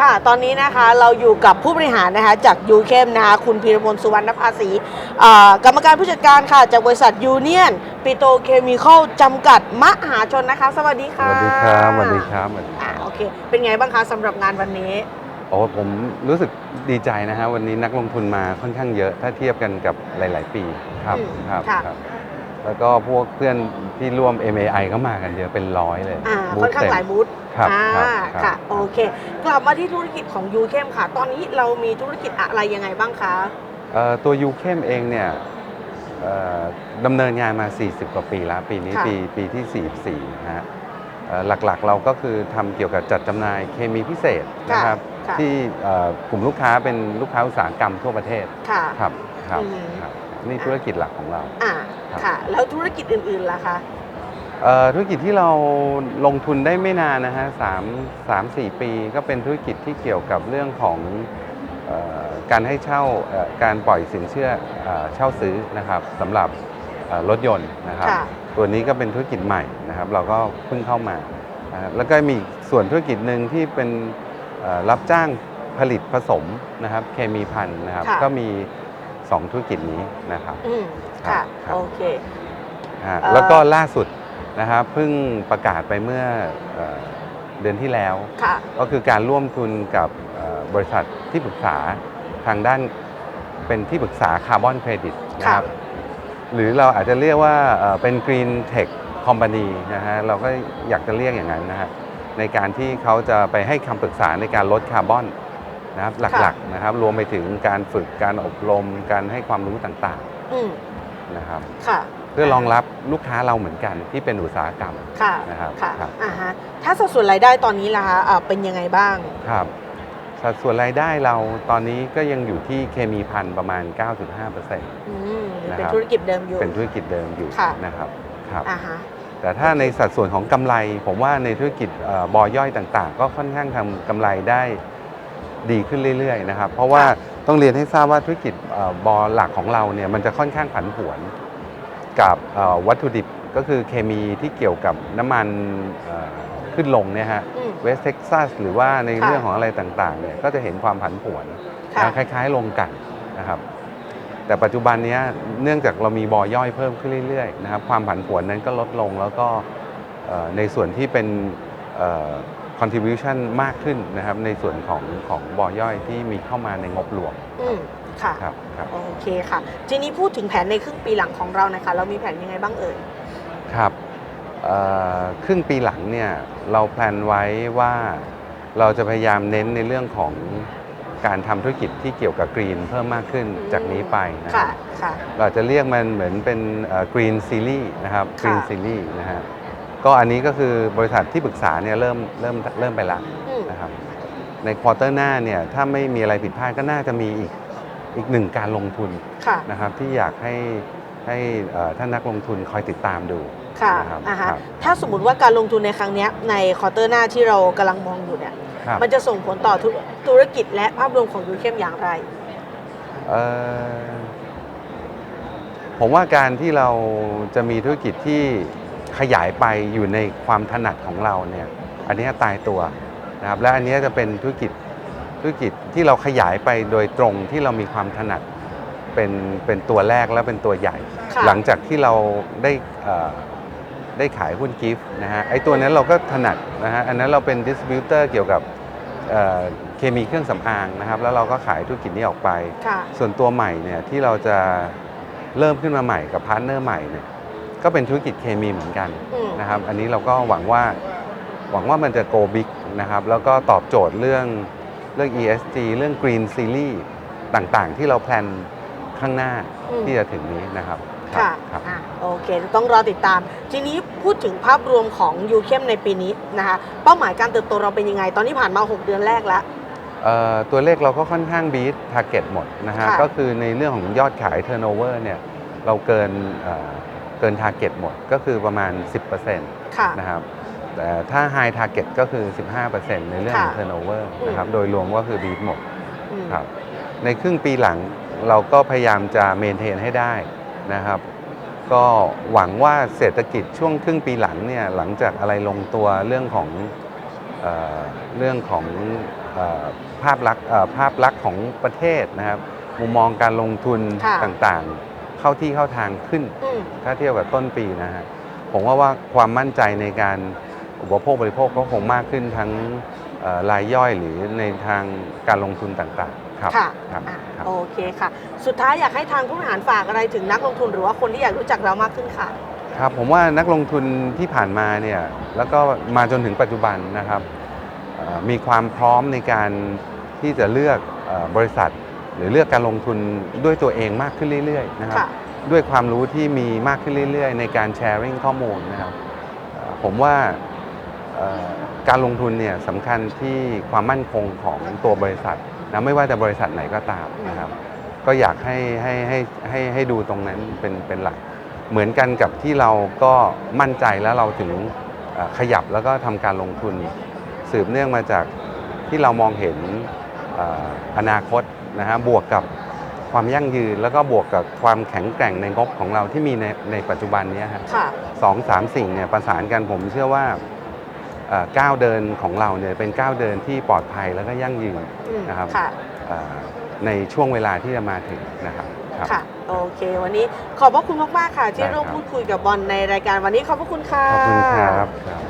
ค่ะ ตอนนี้นะคะเราอยู่กับผู้บริหารนะคะจากยูเคมนะคะคุณพีรพลสุวรรณภาษีอ่ากรรมการผู้จัดการค่ะ จากบริษัทยูเนียนปิโตเคมีคอลจำกัดมหาชนนะคะ สวัสดีสค่ะวัสดีครับสวัสดีครับสวัสดีคอ่ารับโอเค เป็นไงบ้างคะสำหรับงานวันนี้โอ้ผมรู้สึกดีใจนะฮะวันนี้นักลงทุนมาค่อนข้างเยอะถ้าเทียบกันกับหลาย ๆ ปีครับอืมครับค่ะครับ แล้วก็พวกเพื่อนที่ร่วม MAI ก็มากันเยอะเป็นร้อยเลยอ่าบูค่อธนข้างเต็มหลายบูธครับอ่าครับครับ ค่ะโอเค กลับมาที่ธุรกิจของยูเคมค่ะ ตอนนี้เรามีธุรกิจอะไรยังไงบ้างคะ เอ่อตัวยูเข้มเองเนี่ยเอ่อดำเนินงานมา 40 กว่าปีแล้ว ปีนี้ค่ะ ปีปีที่ 44นะฮะเอ่อหลักๆเราก็คือทำเกี่ยวกับจัดจำหน่ายเคมีพิเศษนะครับ ค่ะที่เอ่อกลุ่มลูกค้าเป็นลูกค้าอุตสาหกรรมทั่วประเทศค่ะ ครับครับอืม ครับ นี่ธุรกิจหลักของเรา อ่าครับค่ะ แล้วธุรกิจอื่นๆล่ะคะเอ่อธุรกิจที่เราลงทุนได้ไม่นานนะฮะสามสามสี่ปีก็เป็นธุรกิจที่เกี่ยวกับเรื่องของเออการให้เช่าเอ่อการปล่อยสินเชื่อเอ่อเช่าซื้อนะครับสำหรับเอ่อรถยนต์นะครับค่ะตัวนี้ก็เป็นธุรกิจใหม่นะครับ เราก็เพิ่งเข้ามานะครับแล้วก็มีอีกส่วนธุรกิจหนึ่งที่เป็นเอ่อรับจ้างผลิตผสมนะครับเคมีพันนะครับค่ะก็มี 2 ธุรกิจนี้นะครับอืมค่ะครับโอเค ฮะเอ่อ แล้วก็ล่าสุดนะครับเพิ่งประกาศไปเมื่อเอ่อเดือนที่แล้ว ค่ะ ก็คือการร่วมทุนกับเอ่อบริษัทที่ปรึกษาทางด้านเป็นที่ปรึกษาคาร์บอนเครดิตนะครับหรือเราอาจจะเรียกว่าเอ่อเป็น Green Tech Company นะฮะเราก็อยากจะเรียกอย่างนั้นนะฮะในการที่เขาจะไปให้คำปรึกษาในการลดคาร์บอน นะครับหลักๆนะครับรวมไปถึงการฝึกการอบรมการให้ความรู้ต่างอืมๆนะครับค่ะเพื่อรองรับลูกค้าเราเหมือนกันที่เป็นอุตสาหกรรมค่ะนะครับค่ะครับอ่าฮะถ้าสัดส่วนรายได้ตอนนี้ล่ะคะอ่าเป็นยังไงบ้างครับสัดส่วนรายได้เราตอนนี้ก็ยังอยู่ที่เคมีพันประมาณ 9.5%อืมนะเป็นครับธุรกิจเดิมอยู่เป็นธุรกิจเดิมอยู่ค่ะนะครับครับอ่าฮะแต่ถ้าในสัดส่วนของกำไร ผมว่าในธุรกิจเอ่อบอย่อยต่าง ๆ ก็ค่อนข้างทำกำไรได้ ดีขึ้นเรื่อยๆนะครับเพราะว่าต้องเรียนให้ทราบว่าธุรกิจเอ่อบอหลักของเราเนี่ยมันจะค่อนข้างผันผวนกับเอ่อวัตถุดิบก็คือเคมีที่เกี่ยวกับน้ำมันเอ่อขึ้นลงเนี่ยฮะอืมเวสเท็กซัสหรือว่าในค่ะเรื่องของอะไรต่างๆเนี่ยก็จะเห็นความผันผวนค่ะนะคล้ายๆลงกันนะครับแต่ปัจจุบันเนี้ยเนื่องจากเรามีบอย่อยเพิ่มขึ้นเรื่อยๆนะครับความผันผวนนั้นก็ลดลงแล้วก็เอ่อในส่วนที่เป็นเอ่อ contribution มากขึ้นนะครับในส่วนของของบอย่อยที่มีเข้ามาในงบหลวงอืมค่ะ ครับครับ โอเคค่ะ ทีนี้พูดถึงแผนในครึ่งปีหลังของเรานะคะ เรามีแผนยังไงบ้างเอ่ย ครับเอ่อครึ่งปีหลังเนี่ยเราแพลนไว้ว่าเราจะพยายามเน้นในเรื่องของการทำธุรกิจที่เกี่ยวกับกรีนเพิ่มมากขึ้นอืม จากนี้ไปนะคค่ะ รับค่ะ เราจะเรียกมันเหมือนเป็นกรีนซีรีส์นะครับกรีนค่ะ ซีรีส์นะฮะ ก็อันนี้ก็คือบริษัทที่ปรึกษาเนี่ยเริ่มเริ่มเริ่มไปแล้วอืม นะครับในควอเตอร์หน้าเนี่ยถ้าไม่มีอะไรผิดพลาดก็น่าจะมีอีกอีกหนึ่งการลงทุนค่ะ นะครับที่อยากให้ให้เอ่อท่านนักลงทุนคอยติดตามดู ค่ะนะครับอ่าฮะครับ ถ้าสมมติว่าการลงทุนในครั้งเนี้ยในควอเตอร์หน้าที่เรากำลังมองอยู่เนี่ย ครับมันจะส่งผลต่อธุธุรกิจและภาพรวมของยูเข้มอย่างไร เอ่อผมว่าการที่เราจะมีธุรกิจที่ ขยายไปอยู่ในความถนัดของเราเนี่ยอันนี้ตายตัวนะครับและอันนี้จะเป็นธุรกิจธุรกิจที่เราขยายไปโดยตรงที่เรามีความถนัดเป็นเป็นตัวแรกและเป็นตัวใหญ่ค่ะหลังจากที่เราได้เอ่อได้ขายหุ้นกิฟต์นะฮะไอ้ตัวนั้นเราก็ถนัดนะฮะอันนั้นเราเป็นดิสติบิวเตอร์เกี่ยวกับเอ่อเคมีเครื่องสำอางนะครับแล้วเราก็ขายธุรกิจนี้ออกไปค่ะส่วนตัวใหม่เนี่ยที่เราจะเริ่มขึ้นมาใหม่กับพาร์ทเนอร์ใหม่เนี่ย ก็เป็นธุรกิจเคมีเหมือนกันอืมนะครับอันนี้เราก็หวังว่าหวังว่ามันจะ go big นะครับแล้วก็ตอบโจทย์เรื่องเรื่อง ESG เรื่อง Green Series ต่างๆ ที่เราแพลนข้างหน้าอืมที่จะถึงนี้นะครับค่ะครับอะโอเคต้องรอติดตาม ทีนี้พูดถึงภาพรวมของยูเข้มในปีนี้นะคะเป้าหมายการเติบโตเราเป็นยังไง ตอนนี้ผ่านมา 6 เดือนแรกแล้วเอ่อตัวเลขเราก็ค่อนข้างบีท t า r g e t หมดนะฮะค่ะก็คือในเรื่องของยอดขาย turnover เนี่ยเราเกิน เอ่อเกิน target หมดก็คือประมาณ 10%ค่ะนะครับแต่ถ้า high target ก็คือ 15%ในเรื่องของค่ะ turnover อืมนะครับโดยรวมก็คือบีทหมดอืมครับในครึ่งปีหลังเราก็พยายามจะเมนเทนให้ได้นะครับ ก็หวังว่าเศรษฐกิจช่วงครึ่งปีหลังเนี่ยหลังจากอะไรลงตัวเรื่องของเออเรื่องของเอ่อภาพลักษณ์เอ่อภาพลักษณ์ของประเทศนะครับ มุมมองการลงทุนค่ะต่างๆ เข้าที่เข้าทางขึ้น อืมถ้าเทียบกับต้นปีนะฮะผมว่าว่าความมั่นใจในการอุปโภคบริโภคก็คงมากขึ้นทั้งเอ่อรายย่อยหรือในทางการลงทุนต่างๆครับค่ะครับอะครับ โอเคค่ะ สุดท้ายอยากให้ทางผู้บริหารฝากอะไรถึงนักลงทุนหรือว่าคนที่อยากรู้จักเรามากขึ้นค่ะ ครับผมว่านักลงทุนที่ผ่านมาเนี่ยแล้วก็มาจนถึงปัจจุบันนะครับเอ่อมีความพร้อมในการที่จะเลือกเออบริษัท หรือเลือกการลงทุนด้วยตัวเองมากขึ้นเรื่อยๆนะครับค่ะด้วยความรู้ที่มีมากขึ้นเรื่อยๆ ในการแชร์ริ่งข้อมูลนะครับเอ่อผมว่าเอ่อการลงทุนเนี่ยสำคัญที่ความมั่นคงของตัวบริษัทนะไม่ว่าจะบริษัทไหนก็ตามนะครับ ก็อยากให้ให้ให้ให้ให้ดูตรงนั้นเป็นเป็นหลัก เหมือนกันกับที่เราก็มั่นใจแล้วเราถึงเอ่อขยับแล้วก็ทำการลงทุน สืบเนื่องมาจากที่เรามองเห็นเอ่ออนาคต นะฮะบวกกับความยั่งยืน แล้วก็บวกกับความแข็งแกร่งในงบของเราที่มีในในปัจจุบันเนี้ยฮะค่ะ สองสามสิ่งเนี่ยประสานกันผมเชื่อว่าเอ่อก้าวเดินของเราเนี่ยเป็นก้าวเดินที่ปลอดภัยแล้วก็ยั่งยืน อืมนะครับ ค่ะ เอ่อในช่วงเวลาที่จะมาถึงนะครับครับ ค่ะ โอเค วันนี้ขอบพระคุณมาก ๆ ค่ะ ที่ได้ครับร่วมพูดคุยกับบอลในรายการวันนี้ขอบพระคุณค่ะ ขอบคุณครับครับ